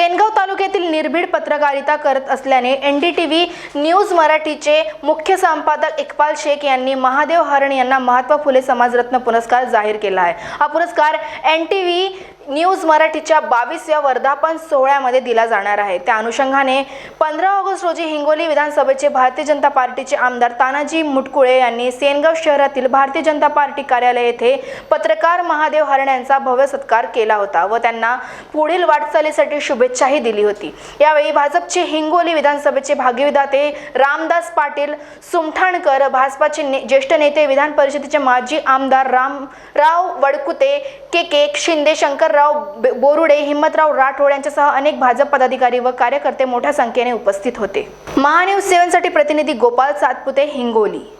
सेनगाव तालुक्यातील निर्भीड पत्रकारिता करत असल्याने N D T V news मराठीचे मुख्य संपादक इक्बाल शेख यांनी महादेव हरण यांना महात्मा फुले समाजरत्न पुरस्कार जाहीर केला आहे. हा पुरस्कार एन टी व्ही न्यूज मराठीच्या बावीसव्या वर्धापन सोहळ्यामध्ये दिला जाणार आहे. त्या अनुषंगाने पंधरा ऑगस्ट रोजी हिंगोली विधानसभेचे भारतीय जनता पार्टीचे आमदार तानाजी मुटकुळे यांनी सेनगाव शहरातील भारतीय जनता पार्टी कार्यालय येथे पत्रकार महादेव हरण यांचा भव्य सत्कार केला होता व त्यांना पुढील वाटचालीसाठी शुभेच्छाही दिली होती. यावेळी भाजपचे हिंगोली विधानसभेचे भाग्यविधाते रामदास पाटील सुमठाणकर भाजपाचे ने- ज्येष्ठ नेते विधान परिषदेचे माजी आमदार रामराव वडकुते के के शिंदे शंकर बे- बोरुडे हिम्मतराव राठोड यांच्यासह अनेक भाजप पदाधिकारी व कार्यकर्ते मोठ्या संख्येने उपस्थित होते. महान्यूज सेव्हनसाठी प्रतिनिधी गोपाल सातपुते हिंगोली.